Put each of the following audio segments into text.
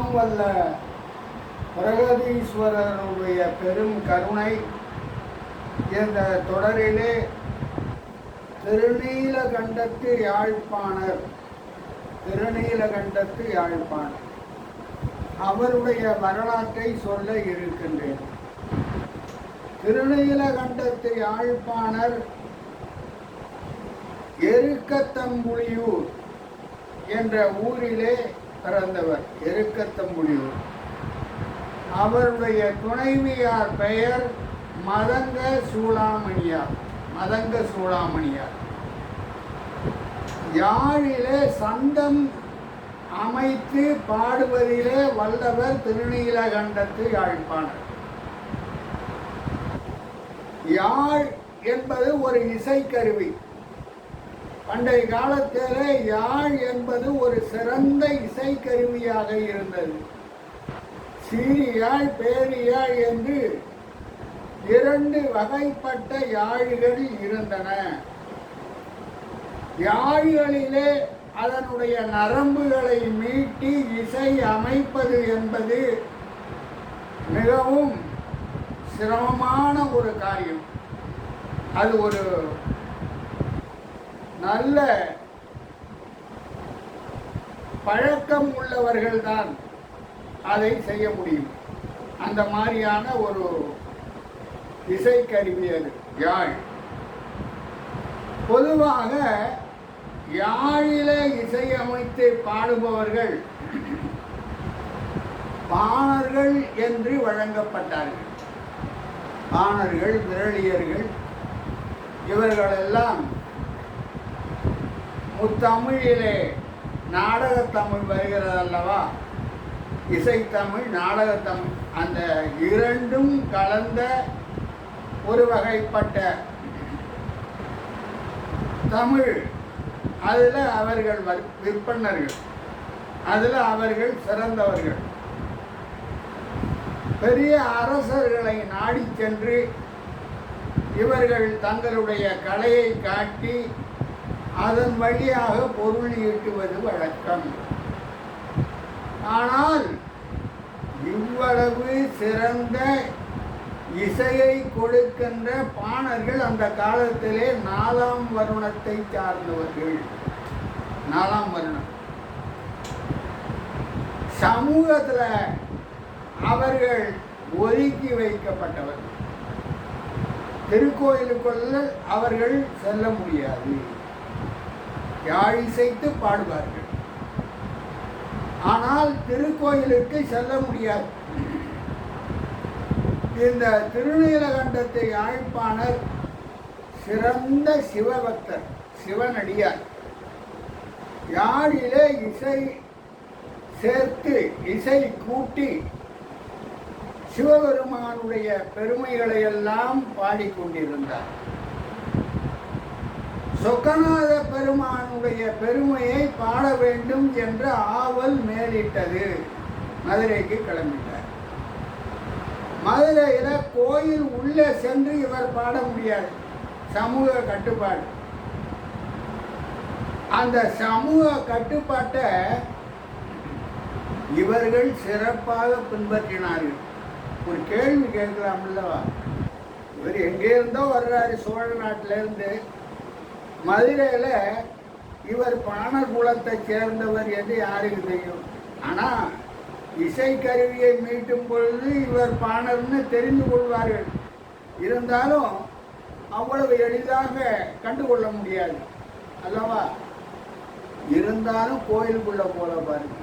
வல்ல பிரகதீஸ்வரருடைய பெரும் கருணை இந்த தொடரிலே திருநீலகண்டத்து யாழ்ப்பாணர் திருநீலகண்டத்து யாழ்ப்பாணர். அவருடைய வரலாற்றை சொல்ல இருக்கின்றேன். திருநீலகண்டத்து யாழ்ப்பாணர் எருக்கத்தம்புலியூர் என்ற ஊரிலே பிறந்தவர் எருக்கத்தம்புலியூர் அவருடைய துணைவியார் பெயர் மதங்க சூளாமணியார். மதங்க சூளாமணியார். யாழிலே சந்தம் அமைத்து பாடுவதிலே வல்லவர் திருநீலகண்டத்து யாழ்ப்பாணர். யாழ் என்பது ஒரு இசைக்கருவி. பண்டைய காலத்திலே யாழ் என்பது ஒரு சிறந்த இசைக்கருவியாக இருந்தது. சீரியாழ் பேரியாழ் என்று இரண்டு வகைப்பட்ட யாழ்கள் இருந்தன. யாழ்களிலே அதனுடைய நரம்புகளை மீட்டி இசை அமைப்பது என்பது மிகவும் சிரமமான ஒரு காரியம். அது ஒரு நல்ல பழக்கம் உள்ளவர்கள்தான் அதை செய்ய முடியும். அந்த மாதிரியான ஒரு இசைக்கருவி அது யாழ். பொதுவாக யாழிலே இசையமைத்து பாடுபவர்கள் பாணர்கள் என்று வழங்கப்பட்டார்கள். பாணர்கள் விரலியர்கள் இவர்களெல்லாம் முத்தமிழிலே நாடகத்தமிழ் வருகிறது அல்லவா இசைத்தமிழ் நாடகத்தமிழ் அந்த இரண்டும் கலந்த ஒரு வகைப்பட்ட தமிழ். அதில் அவர்கள் வர்- விற்பனர்கள். அதில் அவர்கள் சிறந்தவர்கள். பெரிய அரசர்களை நாடி சென்று இவர்கள் தங்களுடைய கலையை காட்டி அதன் வழியாக பொருள் ஈட்டுவது வழக்கம். ஆனால் இவ்வளவு சிறந்த இசையை கொடுக்கின்ற பாணர்கள் அந்த காலத்திலே நாலாம் வருணத்தை சார்ந்தவர்கள். நாலாம் வருணம். சமூகத்தில் அவர்கள் ஒதுக்கி வைக்கப்பட்டவர்கள். திருக்கோயிலுக்குள்ள அவர்கள் செல்ல முடியாது. யாழ் இசைத்து பாடுவார்கள். ஆனால் திருக்கோயிலுக்கு செல்ல முடியாது. இந்த திருநீலகண்டத்தை யாழ்ப்பாணர் சிறந்த சிவபக்தர் சிவனடியார். யாழிலே இசை சேர்த்து இசை கூட்டி சிவபெருமானுடைய பெருமைகளை எல்லாம் பாடிக்கொண்டிருந்தார். சொக்கநாத பெருமானுடைய பெருமையை பாட வேண்டும் என்ற ஆவல் மேலிட்டது. மதுரைக்கு கிளம்பிட்டார். மதுரையில் கோயில் உள்ளே சென்று இவர் பாட முடியாது. சமூக கட்டுப்பாடு. அந்த சமூக கட்டுப்பாட்டை இவர்கள் சிறப்பாக பின்பற்றினார்கள். ஒரு கேள்வி கேட்கலாம் இல்லவா இவர் எங்கே இருந்தோ வர்றாரு சோழ நாட்டிலேருந்து. மதுரையில் இவர் பாணர் குலத்தை சேர்ந்தவர் என்று யாருக்கு தெரியும்? ஆனால் இசைக்கருவியை மீட்டும் பொழுது இவர் பாணர்னு தெரிந்து கொள்வார்கள். இருந்தாலும் அவ்வளவு எளிதாக கண்டுகொள்ள முடியாது. அல்லவா? இருந்தாலும் கோயிலுக்குள்ளே போல பாருங்க.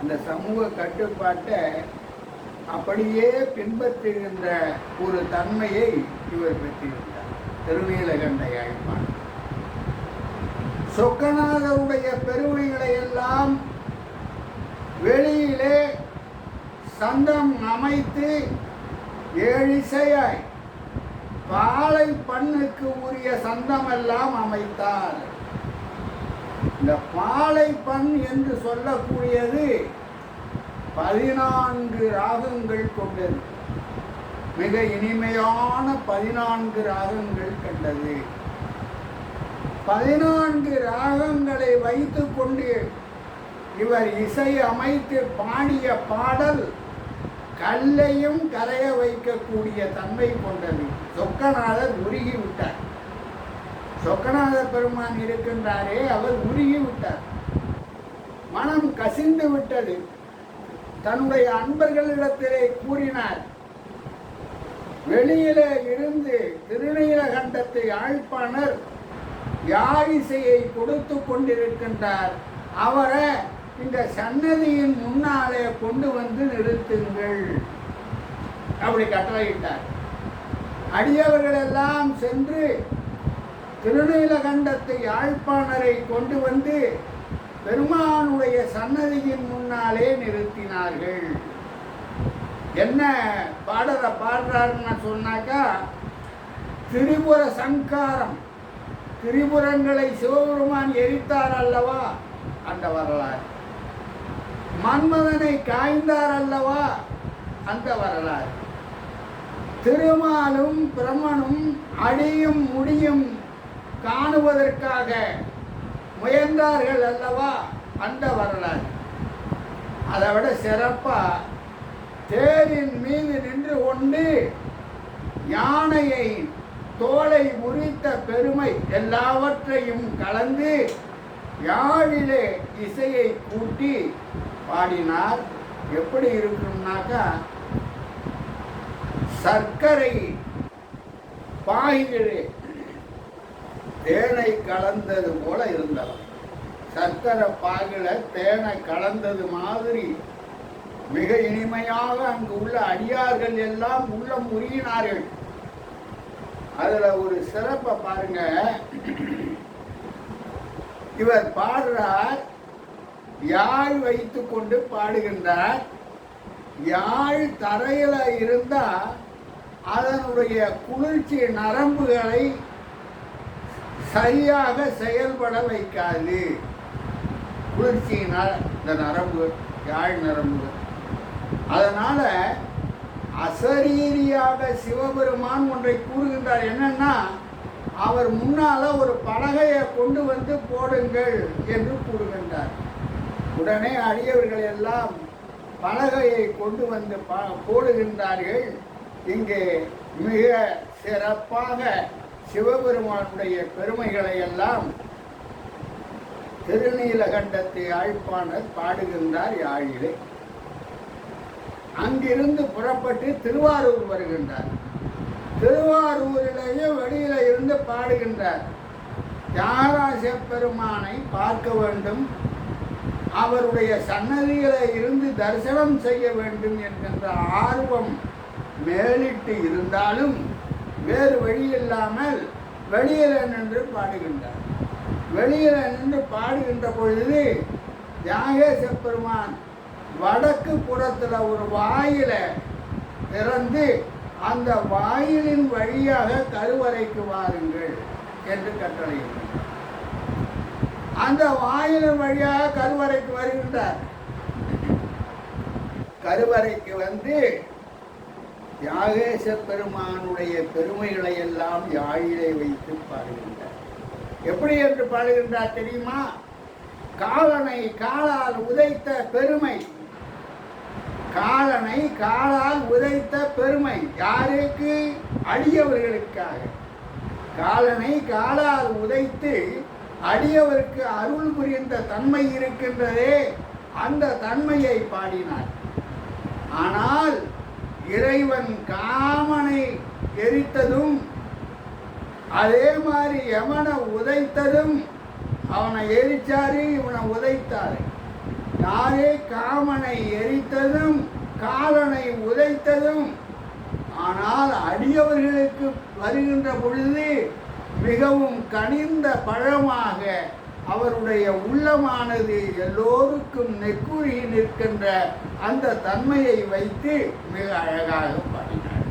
அந்த சமூக கட்டுப்பாட்டை அப்படியே பின்பற்றுகின்ற ஒரு தன்மையை இவர் பெற்றிருந்தார். திருநீலகண்ட யாழ்ப்பாணம். சொக்கநாதருடைய பெருமைகளை எல்லாம் வெளியிலே சந்தம் அமைத்து ஏழிசையாய் பாலை பண்ணுக்கு உரிய சந்தம் எல்லாம் அமைத்தார். இந்த பாலை பண் என்று சொல்லக்கூடியது பதினான்கு ராகங்கள் கொண்டது. மிக இனிமையான பதினான்கு ராகங்கள் கண்டது. பதினான்கு ராகங்களை வைத்துக்கொண்டு இவர் இசை அமைத்து பாடிய பாடல் கல்லையும் கரைய வைக்கக்கூடிய தன்மை கொண்டது. சொக்கநாதர் உருகிவிட்டார். சொக்கநாத பெருமான் இருக்கின்றாரே அவர் உருகிவிட்டார். மனம் கசிந்து விட்டது. தன்னுடைய அன்பர்களிடத்திலே கூறினார் வெளியில இருந்து திருநீலகண்டத்தை ஆழ்ப்பானர் யாழிசையை கொடுத்து கொண்டிருக்கின்றார்? அவரை இந்த சன்னதியின் முன்னாலே கொண்டு வந்து நிறுத்துங்கள். அப்படி கட்டளையிட்டார். அடியவர்கள் எல்லாம் சென்று திருநீலகண்டத்து யாழ்ப்பாணரை கொண்டு வந்து பெருமானுடைய சன்னதியின் முன்னாலே நிறுத்தினார்கள். என்ன பாடலை பாடுறாருன்னு சொன்னாக்கா திரிபுர சங்காரம் திரிபுரங்களை சிவபெருமான் எரித்தார் அல்லவா? அந்த வரலாறு. மன்மதனை காய்ந்தார் அல்லவா? அந்த வரலாறு. திருமாலும் பிரம்மனும் அடியும் முடியும் காணுவதற்காக முயன்றார்கள் அல்லவா? அந்த வரலாறு. அதை விட சிறப்பா தேரின் மீது நின்று கொண்டு யானையை தோலை உரித்த பெருமை எல்லாவற்றையும் கலந்து யாழிலே இசையை கூட்டி பாடினார். எப்படி இருக்கும்னாக்கா சர்க்கரை பாகிலே தேனை கலந்தது போல இருந்தவர் சர்க்கரை பாகில தேனை கலந்தது மாதிரி மிக இனிமையாக அங்கு உள்ள அடியார்கள் எல்லாம் உள்ளம் உருகினார்கள் அதுல ஒரு சிறப்பை பாருங்க. இவர் பாடுறார் யாழ் வைத்து கொண்டு பாடுகின்றார். யாழ் தரையில இருந்தா அதனுடைய குளிர்ச்சி நரம்புகளை சரியாக செயல்பட வைக்காது. குளிர்ச்சியினால் இந்த நரம்பு யாழ் நரம்பு. அதனால அசரீரியாக சிவபெருமான் ஒன்றை கூறுகின்றார். என்னன்னா அவர் முன்னால ஒரு பலகையை கொண்டு வந்து போடுங்கள் என்று கூறுகின்றார். உடனே அடியவர்கள் எல்லாம் பலகையை கொண்டு வந்து ப- போடுகின்றார்கள். இங்கே மிக சிறப்பாக சிவபெருமானுடைய பெருமைகளை எல்லாம் திருநீலகண்டத்தை அழைப்பானர் பாடுகின்றார் யாழிலே. அங்கிருந்து புறப்பட்டு திருவாரூர் வருகின்றார். திருவாரூரிலேயே வெளியில இருந்து பாடுகின்றார். தியாகராஜ பெருமானை பார்க்க வேண்டும். அவருடைய சன்னதிகளை இருந்து தரிசனம் செய்ய வேண்டும் என்கின்ற ஆர்வம் மேலிட்டு இருந்தாலும் வேறு வழி இல்லாமல் வெளியில நின்று பாடுகின்றார். வெளியில நின்று பாடுகின்ற பொழுது தியாகேச பெருமான் வடக்கு புறத்துல ஒரு வாயில திறந்து அந்த வாயிலின் வழியாக கருவறைக்கு வாருங்கள் என்று கட்டளையிட்டார். அந்த வாயிலின் வழியாக கருவறைக்கு வருகின்றார். கருவறைக்கு வந்து தியாகேச பெருமானுடைய பெருமைகளை எல்லாம் யாழிலே வைத்து பாடுகின்றார். எப்படி என்று பாடுகின்றார் தெரியுமா? காலனை காலால் உதைத்த பெருமை காலனை காலால் உதைத்த பெருமை யாருக்கு? அடியவர்களுக்காக. காலனை காலால் உதைத்து அடியவருக்கு அருள் புரிந்த தன்மை இருக்கின்றதே அந்த தன்மையை பாடினார். ஆனால் இறைவன் காமனை எரித்ததும் அதே மாதிரி எவனை உதைத்ததும் அவனை எரிச்சாரு இவனை உதைத்தாரு. யாரே காமனை எரித்ததும் காலனை உதைத்ததும் ஆனால் அடியவர்களுக்கு வருகின்ற பொழுது மிகவும் கனிந்த பழமாக அவருடைய உள்ளமானது எல்லோருக்கும் நெக்குறி நிற்கின்ற அந்த தன்மையை வைத்து மிக அழகாக பாடினார்.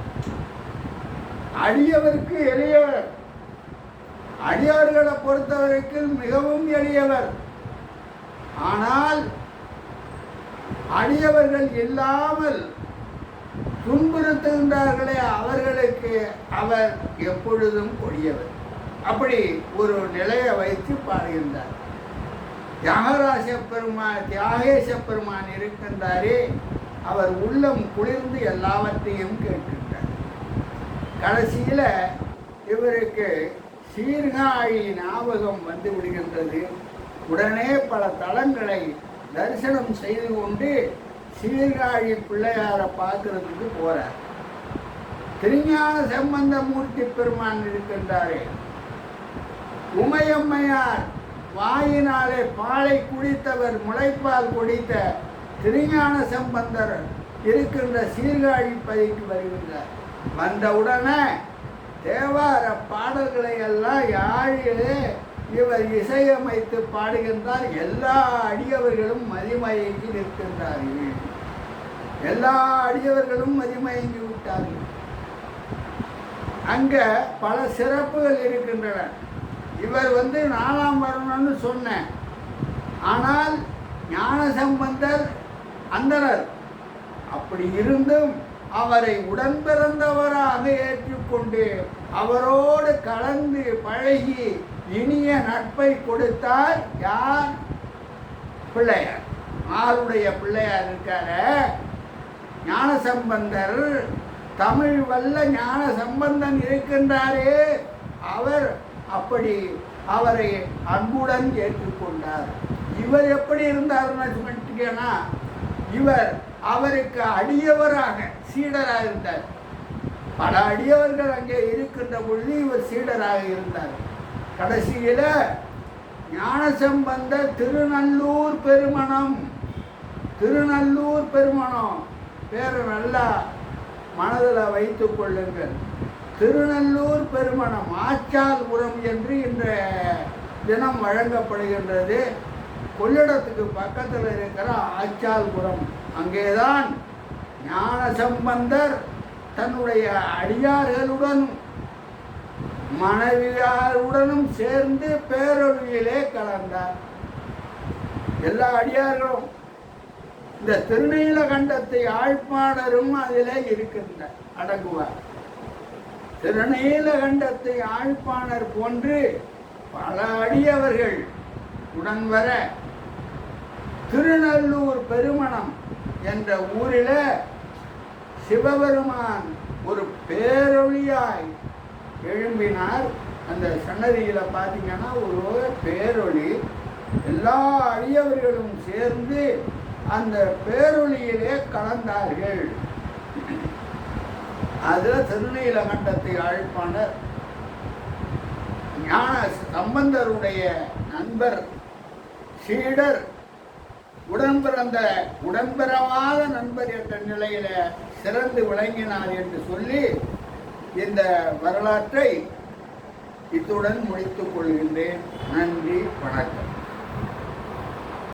அடியவருக்கு எளியவர். அடியவர்களை பொறுத்தவரைக்கும் மிகவும் எளியவர். ஆனால் அடியவர்கள் இல்லாமல் துன்புறுத்துகின்றார்களே அவர்களுக்கு அவர் எப்பொழுதும் கொடியவர். அப்படி ஒரு நிலையை வைத்து பாடுகின்றார். தியாகராச பெருமான் தியாகேச பெருமான் இருக்கின்றாரே அவர் உள்ளம் குளிர்ந்து எல்லாவற்றையும் கேட்கின்றார். கடைசியில் இவருக்கு சீர்காழி ஞாபகம் வந்து விடுகின்றது. உடனே பல தளங்களை தரிசனம் செய்து கொண்டு சீர்காழி பிள்ளையாரை பார்க்கறதுக்கு போகிறார் திருஞான சம்பந்தமூர்த்தி பெருமான் இருக்கின்றாரே. உமையம்மையார் வாயினாலே பாலை குடித்தவர் முளைப்பால் குடித்த திருஞான சம்பந்தர் இருக்கின்ற சீர்காழி பதிக்கு வருகின்றார். வந்தவுடனே தேவார பாடல்களை எல்லாம் யாழிலே இவர் இசையமைத்து பாடுகின்றார். எல்லா அடியவர்களும் மதிமயங்கி நிற்கின்றார்கள். எல்லா அடியவர்களும் மதிமயங்கி விட்டார்கள். அங்க பல சிறப்புகள் இருக்கின்றன. இவர் வந்து நாலாம் வரணும்னு சொன்னேன். ஆனால் ஞான சம்பந்தர் அந்தனர் அப்படி இருந்தும் அவரை உடன்பிறந்தவராக ஏற்றுக்கொண்டு அவரோடு கலந்து பழகி இனிய நட்பை கொடுத்தார் யார்? பிள்ளையார். ஆளுடைய பிள்ளையார் இருக்கார. ஞானசம்பந்தர் தமிழ் வல்ல ஞான சம்பந்தன் இருக்கின்றாரே. அவர் அப்படி அவரை அன்புடன் ஏற்றுக்கொண்டார் இவர் எப்படி இருந்தார்னு சொல்லிட்டீங்கன்னா இவர் அவருக்கு அடியவராக சீடராக இருந்தார். பல அடியவர்கள் அங்கே இருக்கின்ற பொழுது இவர் சீடராக இருந்தார். கடைசியில் ஞானசம்பந்த திருநல்லூர் பெருமணம். திருநல்லூர் பெருமணம். பேரை நல்லா மனதில் வைத்து கொள்ளுங்கள். திருநல்லூர் பெருமணம் ஆச்சால்புரம் என்று இன்ற தினம் வழங்கப்படுகின்றது. கொள்ளிடத்துக்கு பக்கத்தில் இருக்கிற ஆச்சால்புரம் அங்கேதான் ஞான சம்பந்தர் தன்னுடைய அடியார்களுடன் மனைவியாருடனும் சேர்ந்து பேரொழியிலே கலந்தார். எல்லா அடியார்களும் இந்த திருநீலகண்டத்தை ஆழ்ப்பாளரும் அதிலே இருக்கின்ற அடங்குவார். திருநீலகண்டத்தை ஆழ்ப்பாணர் போன்று பல அடியவர்கள் உடன் வர திருநல்லூர் பெருமணம் என்ற ஊரில் சிவபெருமான் ஒரு பேரொழியாய் எழும்பினார். அந்த சன்னதியில் பார்த்தீங்கன்னா ஒரு பேரொளி. எல்லா அடியவர்களும் சேர்ந்து அந்த பேரொளியிலே கலந்தார்கள். அதில் திருநீலகண்டத்தை அழைப்பானர் ஞான சம்பந்தருடைய நண்பர் சீடர் உடன்பிறந்த உடன்பிறவாத நண்பர் என்ற நிலையில சிறந்து விளங்கினார் என்று சொல்லி இந்த வரலாற்றை இத்துடன் முடித்துக் கொள்கின்றேன். நன்றி வணக்கம்.